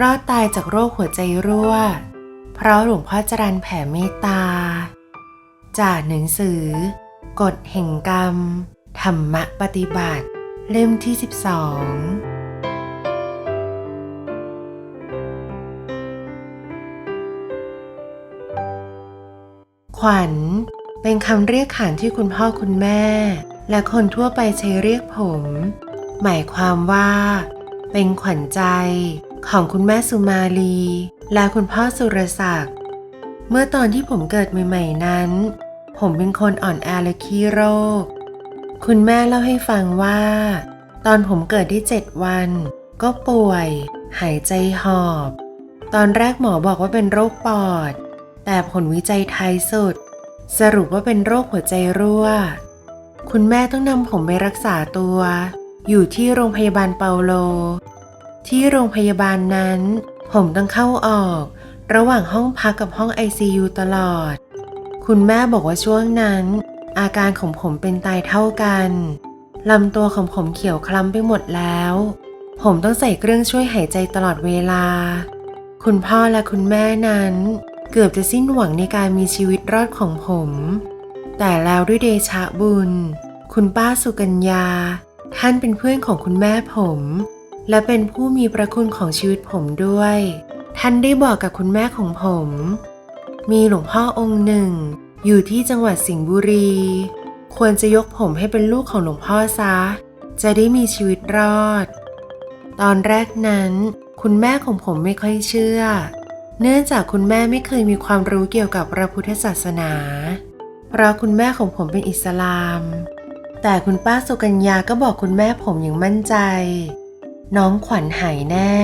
รอดตายจากโรคหัวใจรั่ว เพราะหลวงพ่อจรันแผ่เมตตา จากหนังสือ กฎแห่งกรรม ธรรมะปฏิบัติ เล่มที่ 12ขวัญเป็นคำเรียกขานที่คุณพ่อคุณแม่ และคนทั่วไปใช้เรียกผม หมายความว่า เป็นขวัญใจ ของคุณแม่สุมาลี และคุณพ่อสุรศักดิ์ เมื่อตอนที่ผมเกิดใหม่ๆนั้น ผมเป็นคนอ่อนแอและขี้โรค คุณแม่เล่าให้ฟังว่า ตอนผมเกิดได้เจ็ดวัน ก็ป่วย หายใจหอบ ตอนแรกหมอบอกว่าเป็นโรคปอด แต่ผลวิจัยท้ายสุด สรุปว่าเป็นโรคหัวใจรั่ว คุณแม่ต้องนำผมไปรักษาตัว อยู่ที่โรงพยาบาลเปาโล ที่โรงพยาบาลนั้น ผมต้องเข้าออก ระหว่างห้องพักกับห้อง ICU ตลอด คุณแม่บอกว่าช่วงนั้น อาการของผมเป็นตายเท่ากันลำตัวของผมเขียวคล้ำไปหมดแล้ว ผมต้องใส่เครื่องช่วยหายใจตลอดเวลา คุณพ่อและคุณแม่นั้น เกือบจะสิ้นหวังในการมีชีวิตรอดของผม แต่แล้วด้วยเดชะบุญ คุณป้าสุกัญญา ท่านเป็นเพื่อนของคุณแม่ผม และเป็นผู้มีประคุณของชีวิตผมด้วย ท่านได้บอกกับคุณแม่ของผม มีหลวงพ่อองค์หนึ่ง อยู่ที่จังหวัดสิงห์บุรี ควรจะยกผมให้เป็นลูกของหลวงพ่อซะ จะได้มีชีวิตรอด ตอนแรกนั้น คุณแม่ของผมไม่ค่อยเชื่อ เนื่องจากคุณแม่ไม่เคยมีความรู้เกี่ยวกับพระพุทธศาสนา เพราะคุณแม่ของผมเป็นอิสลาม แต่คุณป้าสุกัญญาก็บอกคุณแม่ผมอย่างมั่นใจ น้องขวัญหายแน่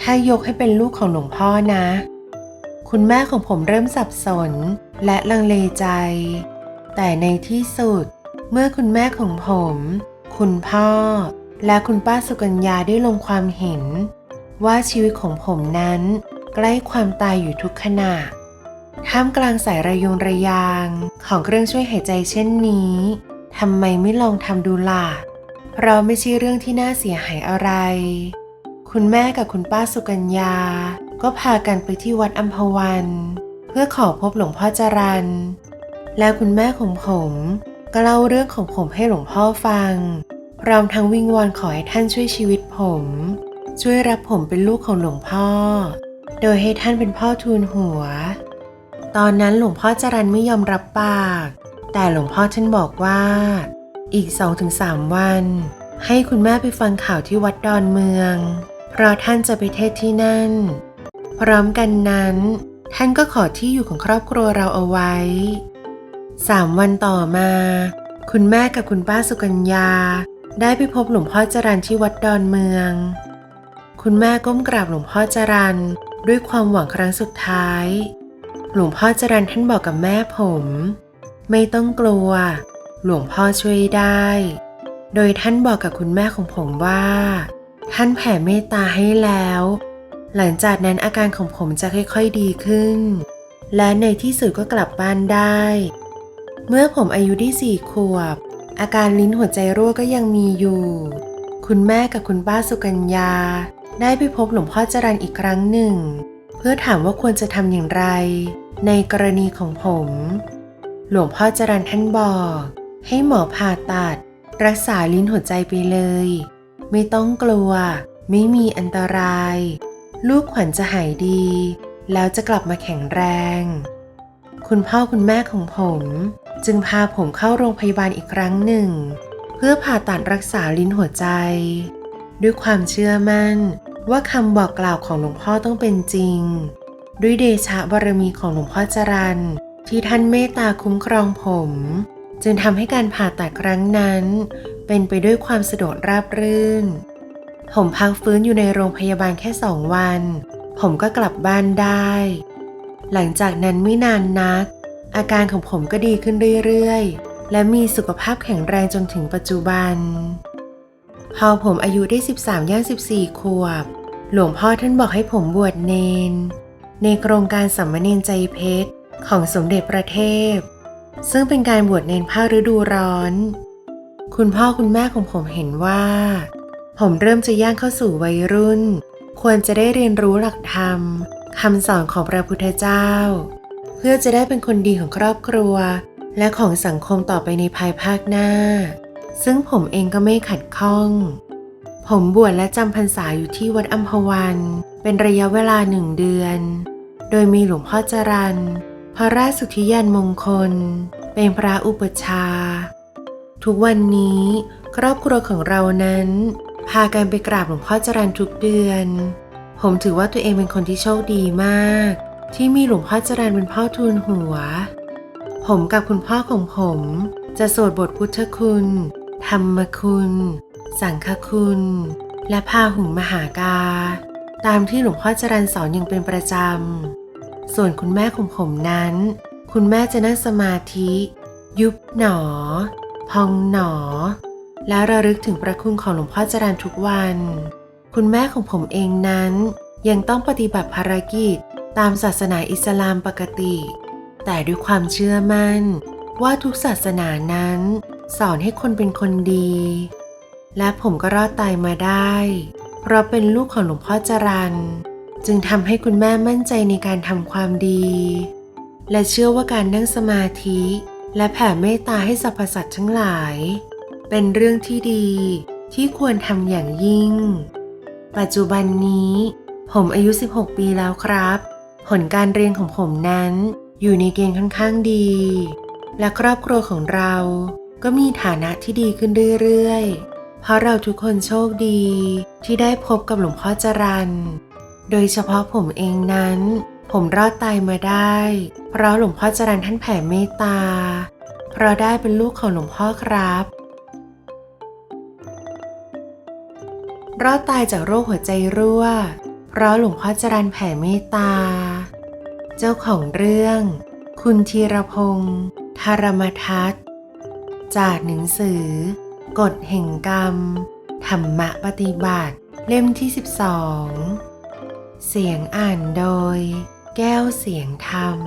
ถ้ายกให้เป็นลูกของหลวงพ่อนะ คุณแม่ของผมเริ่มสับสนและลังเลใจ แต่ในที่สุดเมื่อคุณแม่ของผม คุณพ่อ และคุณป้าสุกัญญาได้ลงความเห็น ว่าชีวิตของผมนั้น ใกล้ความตายอยู่ทุกขณะท่ามกลางสายระยงระยางของเครื่องช่วยหายใจเช่นนี้ทำไมไม่ลองทำดูล่ะ เราไม่ใช่เรื่องที่น่าเสียหายอะไร คุณแม่กับคุณป้าสุกัญญา ก็พากันไปที่วัดอัมพวัน เพื่อขอพบหลวงพ่อจรัน และคุณแม่ของผมก็เล่าเรื่องของผมให้หลวงพ่อฟัง พร้อมทั้งวิงวอนขอให้ท่านช่วยชีวิตผม ช่วยรับผมเป็นลูกของหลวงพ่อ โดยให้ท่านเป็นพ่อทูลหัว ตอนนั้นหลวงพ่อจรันไม่ยอมรับปาก แต่หลวงพ่อท่านบอกว่า อีก 2-3 วัน ให้คุณแม่ไปฟังข่าวที่วัดดอนเมือง เพราะท่านจะไปเทศที่นั่น พร้อมกันนั้น ท่านก็ขอที่อยู่ของครอบครัวเราเอาไว้สามวันต่อมา คุณแม่กับคุณป้าสุกัญญา ได้ไปพบหลวงพ่อจรันที่วัดดอนเมือง คุณแม่ก้มกราบหลวงพ่อจรันด้วยความหวังครั้งสุดท้าย หลวงพ่อจรันท่านบอกกับแม่ผม ไม่ต้องกลัว หลวงพ่อช่วยได้ โดยท่านบอกกับคุณแม่ของผมว่า ท่านแผ่เมตตาให้แล้ว หลังจากนั้นอาการของผมจะค่อยๆดีขึ้น และในที่สุดก็กลับบ้านได้ เมื่อผมอายุได้สี่ขวบ อาการลิ้นหัวใจรั่วก็ยังมีอยู่ คุณแม่กับคุณป้าสุกัญญา ได้ไปพบหลวงพ่อจรันอีกครั้งหนึ่ง เพื่อถามว่าควรจะทำอย่างไร ในกรณีของผม หลวงพ่อจรันท่านบอก ให้หมอผ่าตัด รักษาลิ้นหัวใจไปเลย ไม่ต้องกลัว ไม่มีอันตราย ลูกขวัญจะหายดี แล้วจะกลับมาแข็งแรง คุณพ่อคุณแม่ของผม จึงพาผมเข้าโรงพยาบาลอีกครั้งหนึ่ง เพื่อผ่าตัดรักษาลิ้นหัวใจ ด้วยความเชื่อมั่นว่าคำบอกกล่าวของหลวงพ่อต้องเป็นจริง ด้วยเดชะบารมีของหลวงพ่อจรันที่ท่านเมตตาคุ้มครองผม จึงทำให้การผ่าตัดครั้งนั้น เป็นไปด้วยความสะดวกราบรื่น ผมพักฟื้นอยู่ในโรงพยาบาลแค่สองวัน ผมก็กลับบ้านได้ หลังจากนั้นไม่นานนัก อาการของผมก็ดีขึ้นเรื่อยๆ และมีสุขภาพแข็งแรงจนถึงปัจจุบัน พอผมอายุได้ 13ย่าง14 ขวบ หลวงพ่อท่านบอกให้ผมบวชเนน ในโครงการสัมมเนนใจเพชรของสมเด็จพระเทพ ซึ่งเป็นการบวชเนนภาคฤดูร้อน คุณพ่อคุณแม่ของผมเห็นว่า ผมเริ่มจะย่างเข้าสู่วัยรุ่น ควรจะได้เรียนรู้หลักธรรมคำสอนของพระพุทธเจ้า เพื่อจะได้เป็นคนดีของครอบครัว และของสังคมต่อไปในภายภาคหน้า ซึ่งผมเองก็ไม่ขัดข้อง ผมบวชและจำพรรษาอยู่ที่วัดอัมพวัน เป็นระยะเวลาหนึ่งเดือน โดยมีหลวงพ่อจรัน พระราชสุธิยานมงคล เป็นพระอุปชา ทุกวันนี้ครอบครัวของเรานั้น พากันไปกราบหลวงพ่อจรันทุกเดือน ผมถือว่าตัวเองเป็นคนที่โชคดีมาก ที่มีหลวงพ่อจรันเป็นพ่อทูลหัว ผมกับคุณพ่อของผม จะสวดบทพุทธคุณ ธรรมคุณ สังฆคุณ และพาหุงมหากา ตามที่หลวงพ่อจรันสอนอย่างเป็นประจำ ส่วนคุณแม่ของผมนั้น คุณแม่จะนั่งสมาธิ ยุบหนอ พองหนอ และระลึกถึงพระคุณของหลวงพ่อจรันทุกวัน คุณแม่ของผมเองนั้น ยังต้องปฏิบัติภารกิจตามศาสนาอิสลามปกติ แต่ด้วยความเชื่อมั่น ว่าทุกศาสนานั้น สอนให้คนเป็นคนดี และผมก็รอดตายมาได้ เพราะเป็นลูกของหลวงพ่อจรัน จึงทำให้คุณแม่มั่นใจในการทำความดี และเชื่อว่าการนั่งสมาธิ และแผ่เมตตาให้สรรพสัตว์ทั้งหลาย เป็นเรื่องที่ดีที่ควรทำอย่างยิ่ง ปัจจุบันนี้ ผมอายุ 16 ปีแล้วครับ ผลการเรียนของผมนั้น อยู่ในเกณฑ์ค่อนข้างดี และครอบครัวของเราก็มีฐานะที่ดีขึ้นเรื่อยๆ เพราะเราทุกคนโชคดีที่ได้พบกับหลวงพ่อจรัน โดยเฉพาะผมเองนั้น ผมรอดตายมาได้ เพราะหลวงพ่อจรันท่านแผ่เมตตา เพราะได้เป็นลูกของหลวงพ่อครับ รอดตายจากโรคหัวใจรั่ว เพราะหลวงพ่อจรันแผ่เมตตา เจ้าของเรื่อง คุณธีรพงศ์ธารมทัศน์จากหนังสือ กฎแห่งกรรม ธรรมะปฏิบัติ เล่มที่ 12 เสียงอ่านโดย แก้วเสียงธรรม